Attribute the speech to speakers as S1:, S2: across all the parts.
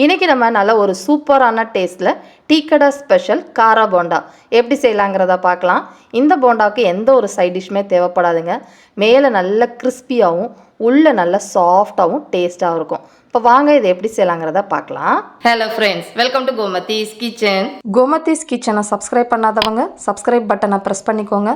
S1: இன்றைக்கி நம்ம நல்ல ஒரு சூப்பரான டேஸ்ட்டில் டீக்கடை ஸ்பெஷல் காரா போண்டா. எப்படி செய்யலாங்கிறத பார்க்கலாம். இந்த போண்டாவுக்கு எந்த ஒரு சைட் டிஷ்ஷுமே தேவைப்படாதுங்க. மேலே நல்ல கிறிஸ்பியாகவும் உள்ளே நல்ல சாஃப்டாகவும் டேஸ்ட்டாகவும் இருக்கும். இப்போ வாங்க இதை எப்படி செய்யலாங்கிறத பார்க்கலாம். Hello friends welcome to Gomathi's kitchen Gomathi's கிச்சனை சப்ஸ்கிரைப் பண்ணாதவங்க சப்ஸ்கிரைப் பட்டனை ப்ரெஸ் பண்ணிக்கோங்க.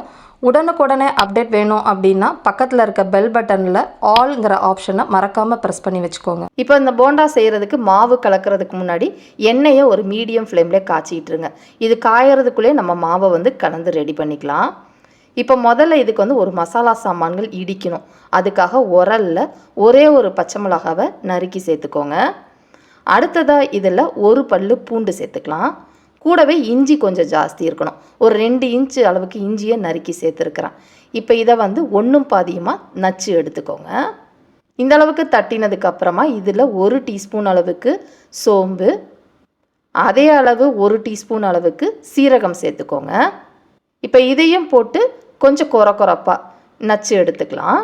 S1: உடனுக்குடனே அப்டேட் வேணும் அப்படின்னா பக்கத்தில் இருக்க பெல் பட்டனில் ஆல்ங்கிற ஆப்ஷனை மறக்காமல் ப்ரெஸ் பண்ணி வச்சுக்கோங்க. இப்போ இந்த போண்டா செய்கிறதுக்கு மாவு கலக்கிறதுக்கு முன்னாடி எண்ணெயை ஒரு மீடியம் ஃப்ளேம்லேயே காய்ச்சிட்டுருங்க இது காயறதுக்குள்ளே நம்ம மாவை வந்து கலந்து ரெடி பண்ணிக்கலாம். இப்போ முதல்ல இதுக்கு வந்து ஒரு மசாலா சாமான்கள் இடிக்கணும். அதுக்காக உரலில் ஒரே ஒரு பச்சை மிளகாவை நறுக்கி சேர்த்துக்கோங்க. அடுத்ததாக இதில் ஒரு பல்லு பூண்டு சேர்த்துக்கலாம். கூடவே இஞ்சி கொஞ்சம் ஜாஸ்தி இருக்கணும். ஒரு ரெண்டு இன்ச்சு அளவுக்கு இஞ்சியை நறுக்கி சேர்த்துருக்குறேன். இப்போ இதை வந்து ஒன்றும் பாதியமாக நச்சு எடுத்துக்கோங்க. இந்த அளவுக்கு தட்டினதுக்கு அப்புறமா இதில் ஒரு டீஸ்பூன் அளவுக்கு சோம்பு அதே அளவு ஒரு டீஸ்பூன் அளவுக்கு சீரகம் சேர்த்துக்கோங்க. இப்போ இதையும் போட்டு கொஞ்சம் குறை குறைப்பா நச்சு எடுத்துக்கலாம்.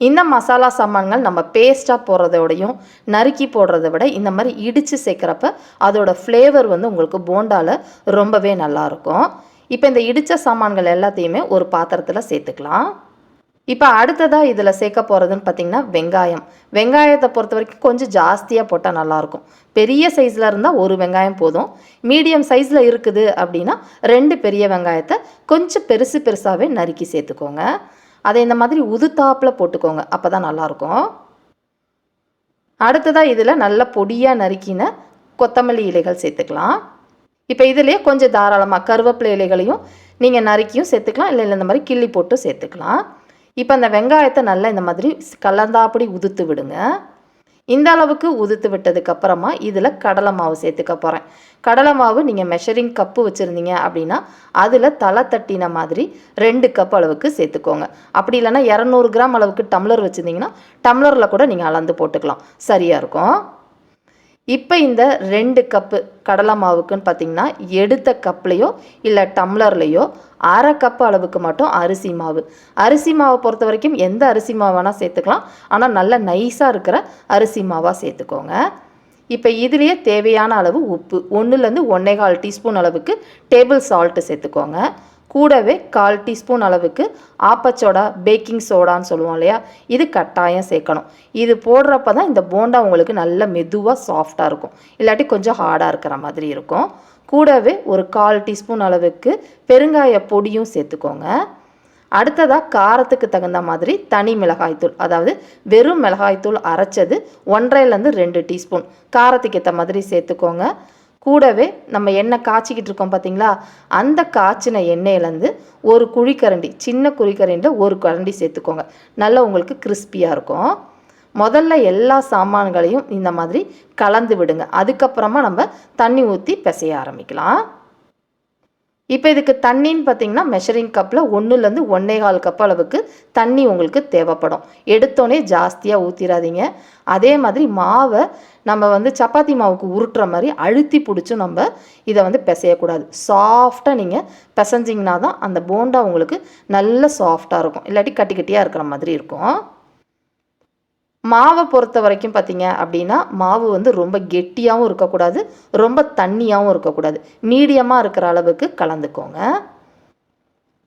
S1: இந்த மசாலா சாமான்கள் நம்ம பேஸ்ட்டாக போடுறதோடையும் நறுக்கி போடுறத விட இந்த மாதிரி இடித்து சேர்க்குறப்ப அதோடய ஃப்ளேவர் வந்து உங்களுக்கு போண்டாவில் ரொம்பவே நல்லாயிருக்கும் இப்போ இந்த இடித்த சாமான்கள் எல்லாத்தையுமே ஒரு பாத்திரத்தில் சேர்த்துக்கலாம். இப்போ அடுத்ததாக இதில் சேர்க்க போகிறதுன்னு பார்த்தீங்கன்னா வெங்காயம். வெங்காயத்தை பொறுத்த வரைக்கும் கொஞ்சம் ஜாஸ்தியாக போட்டால் நல்லாயிருக்கும் பெரிய சைஸில் இருந்தால் ஒரு வெங்காயம் போதும். மீடியம் சைஸில் இருக்குது அப்படின்னா ரெண்டு பெரிய வெங்காயத்தை கொஞ்சம் பெருசு பெருசாகவே நறுக்கி சேர்த்துக்கோங்க. அதை இந்த மாதிரி உதுத்தாப்பில் போட்டுக்கோங்க. அப்போ தான் நல்லாயிருக்கும் அடுத்ததாக இதில் நல்ல பொடியாக நறுக்கின கொத்தமல்லி இலைகள் சேர்த்துக்கலாம். இப்போ இதிலே கொஞ்சம் தாராளமாக கருவேப்பிலை இலைகளையும் நீங்கள் நறுக்கியும் சேர்த்துக்கலாம். இல்லை இல்லை இந்த மாதிரி கிள்ளி போட்டு சேர்த்துக்கலாம். இப்போ அந்த வெங்காயத்தை நல்லா இந்த மாதிரி கலந்தாப்படி உதுத்து விடுங்க. இந்த அளவுக்கு உதுத்து விட்டதுக்கப்புறமா இதில் கடலை மாவு சேர்த்துக்க போகிறேன் கடலை மாவு நீங்கள் மெஷரிங் கப்பு வச்சுருந்தீங்க அப்படின்னா அதில் தலை தட்டின மாதிரி ரெண்டு கப் அளவுக்கு சேர்த்துக்கோங்க. அப்படி இல்லைன்னா இரநூறு கிராம் அளவுக்கு டம்ளர் வச்சுருந்தீங்கன்னா டம்ளரில் கூட நீங்கள் அளந்து போட்டுக்கலாம். சரியாக இருக்கும்? இப்போ இந்த ரெண்டு கப்பு கடலை மாவுக்குன்னு பார்த்தீங்கன்னா எடுத்த கப்லேயோ இல்லை டம்ளர்லேயோ அரை கப் அளவுக்கு மட்டும் அரிசி மாவு. அரிசி மாவை பொறுத்த வரைக்கும் எந்த அரிசி மாவு வேணால் சேர்த்துக்கலாம். ஆனால் நல்ல நைஸாக இருக்கிற அரிசி மாவாக சேர்த்துக்கோங்க. இப்போ இதுலேயே தேவையான அளவு உப்பு. ஒன்றுலேருந்து ஒன்றே கால் டீஸ்பூன் அளவுக்கு டேபிள் சால்ட்டு சேர்த்துக்கோங்க. கூடவே கால் டீஸ்பூன் அளவுக்கு ஆப்பச்சோடா பேக்கிங் சோடான்னு சொல்லுவோம் இல்லையா? இது கட்டாயம் சேர்க்கணும். இது போடுறப்ப தான் இந்த போண்டா உங்களுக்கு நல்ல மெதுவாக சாஃப்டாக இருக்கும். இல்லாட்டி கொஞ்சம் ஹார்டாக இருக்கிற மாதிரி இருக்கும். கூடவே ஒரு கால் டீஸ்பூன் அளவுக்கு பெருங்காய பொடியும் சேர்த்துக்கோங்க. அடுத்ததாக காரத்துக்கு தகுந்த மாதிரி தனி மிளகாய்த்தூள் அதாவது வெறும் மிளகாய்த்தூள் அரைச்சது ஒன்றையிலேருந்து ரெண்டு டீஸ்பூன். காரத்துக்கு ஏற்ற மாதிரி சேர்த்துக்கோங்க. கூடவே நம்ம எண்ணெய் காய்ச்சிக்கிட்டு இருக்கோம் பார்த்தீங்களா அந்த காய்ச்சின எண்ணெயிலேருந்து ஒரு குழிக்கரண்டி சின்ன குழிக்கரண்டியில் ஒரு கரண்டி சேர்த்துக்கோங்க. நல்லா உங்களுக்கு கிறிஸ்பியாக இருக்கும். முதல்ல எல்லா சாமான்களையும் இந்த மாதிரி கலந்து விடுங்க. அதுக்கப்புறமா நம்ம தண்ணி ஊற்றி பிசைய ஆரம்பிக்கலாம். இப்போ இதுக்கு தண்ணின்னு பார்த்தீங்கன்னா மெஷரிங் கப்பில் ஒன்றுலேருந்து ஒன்றே கால் கப் அளவுக்கு தண்ணி உங்களுக்கு தேவைப்படும். எடுத்தோடனே ஜாஸ்தியாக ஊற்றிடாதீங்க அதே மாதிரி மாவை நம்ம வந்து சப்பாத்தி மாவுக்கு உருட்டுற மாதிரி அழுத்தி பிடிச்சும் நம்ம இதை வந்து பிசையக்கூடாது. சாஃப்டாக நீங்கள் பிசைஞ்சிங்கன்னா தான் அந்த போண்டா உங்களுக்கு நல்ல சாஃப்டாக இருக்கும். இல்லாட்டி கட்டி கட்டியாக இருக்கிற மாதிரி இருக்கும். மாவை பொறுத்த வரைக்கும் பார்த்தீங்க அப்படின்னா மாவு வந்து ரொம்ப கெட்டியாகவும் இருக்கக்கூடாது ரொம்ப தண்ணியாகவும் இருக்கக்கூடாது. மீடியமாக இருக்கிற அளவுக்கு கலந்துக்கோங்க.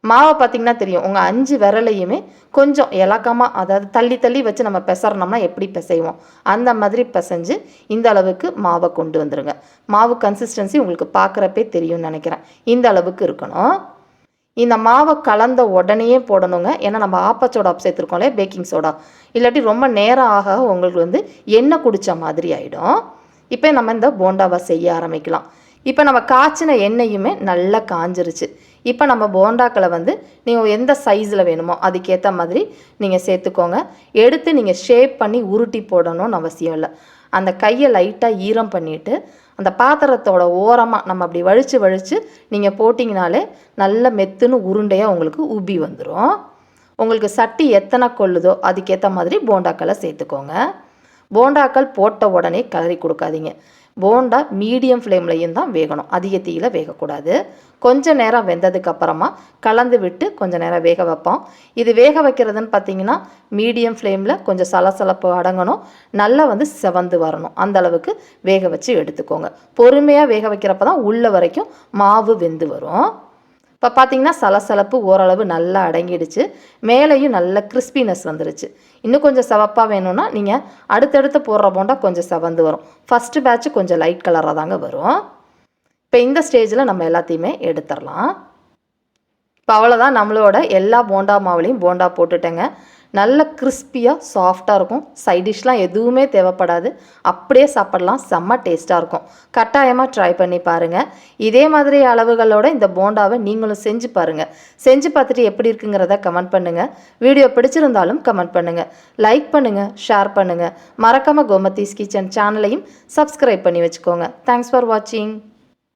S1: மாவை பார்த்திங்கன்னா தெரியும் உங்கள் அஞ்சு விரலையுமே கொஞ்சம் இலக்கமாக அதாவது தள்ளி தள்ளி வச்சு நம்ம பிசறனோம்னா எப்படி பிசைவோம்? அந்த மாதிரி பிசைஞ்சு இந்த அளவுக்கு மாவை கொண்டு வந்துடுங்க மாவு கன்சிஸ்டன்சி உங்களுக்கு பார்க்குறப்பே தெரியும்னு நினைக்கிறேன். இந்த அளவுக்கு இருக்கணும். இந்த மாவை கலந்த உடனேயே போடணுங்க. ஏன்னா நம்ம ஆப்பச்சோடா சேர்த்துருக்கோம் இல்லையா? Baking soda. இல்லாட்டி ரொம்ப நேரம் ஆக ஆக உங்களுக்கு வந்து எண்ணெய் குடித்த மாதிரி ஆகிடும் இப்போ நம்ம இந்த போண்டாவை செய்ய ஆரம்பிக்கலாம். இப்போ நம்ம காய்ச்சின எண்ணெயுமே நல்லா காஞ்சிருச்சு. இப்போ நம்ம போண்டாக்களை வந்து நீங்கள் எந்த சைஸில் வேணுமோ அதுக்கேற்ற மாதிரி நீங்கள் சேர்த்துக்கோங்க. எடுத்து நீங்கள் ஷேப் பண்ணி உருட்டி போடணும்னு அவசியம் இல்லை. அந்த கையை லைட்டாக ஈரம் பண்ணிவிட்டு அந்த பாத்திரத்தோட ஓரமாக நம்ம அப்படி வழித்து வழித்து நீங்கள் போட்டிங்கனாலே நல்ல மெத்துன்னு உருண்டையாக உங்களுக்கு உபி வந்துடும் உங்களுக்கு சட்டி எத்தனை கொள்ளுதோ அதுக்கேற்ற மாதிரி போண்டாக்களை சேர்த்துக்கோங்க. போண்டாக்கள் போட்ட உடனே கலரி கொடுக்காதீங்க. போண்டா மீடியம் ஃப்ளேம்லையும் தான் வேகணும். அதிக தீயில வேகக்கூடாது. கொஞ்சம் நேரம் வெந்ததுக்கப்புறமா கலந்து விட்டு கொஞ்ச நேரம் வேக வைப்போம். இது வேக வைக்கிறதுன்னு பார்த்தீங்கன்னா மீடியம் ஃப்ளேமில் கொஞ்சம் சலசலப்பு அடங்கணும். நல்லா வந்து செவந்து வரணும். அந்த அளவுக்கு வேக வச்சு எடுத்துக்கோங்க. பொறுமையாக வேக வைக்கிறப்ப தான் உள்ள வரைக்கும் மாவு வெந்து வரும். இப்போ பார்த்தீங்கன்னா சலசலப்பு ஓரளவு நல்லா அடங்கிடுச்சு. மேலேயும் நல்ல கிறிஸ்பினஸ் வந்துருச்சு. இன்னும் கொஞ்சம் சிவப்பாக வேணும்னா நீங்கள் அடுத்தடுத்து போடுற போண்டா கொஞ்சம் சவந்து வரும். ஃபஸ்ட்டு பேட்ச் கொஞ்சம் லைட் கலராக தாங்க வரும். இப்போ இந்த ஸ்டேஜில் நம்ம எல்லாத்தையுமே எடுத்துடலாம். இப்போ அவ்வளோதான் நம்மளோட எல்லா போண்டா மாவுலையும் போண்டா போட்டுட்டேங்க. நல்ல கிறிஸ்பியாக சாஃப்டாக இருக்கும். சைட் டிஷ்லாம் எதுவுமே தேவைப்படாது. அப்படியே சாப்பிடலாம். செம்ம டேஸ்ட்டாக இருக்கும். கட்டாயமாக ட்ரை பண்ணி பாருங்கள் இதே மாதிரி அளவுகளோட இந்த போண்டாவை நீங்களும் செஞ்சு பாருங்கள் செஞ்சு பார்த்துட்டு எப்படி இருக்குங்கிறத கமெண்ட் பண்ணுங்கள் வீடியோ பிடிச்சிருந்தாலும் கமெண்ட் பண்ணுங்கள் லைக் பண்ணுங்கள் ஷேர் பண்ணுங்கள் மறக்காமல் கோமதீஸ் கிச்சன் சேனலையும் சப்ஸ்கிரைப் பண்ணி வச்சுக்கோங்க. தேங்க்ஸ் ஃபார் வாட்சிங்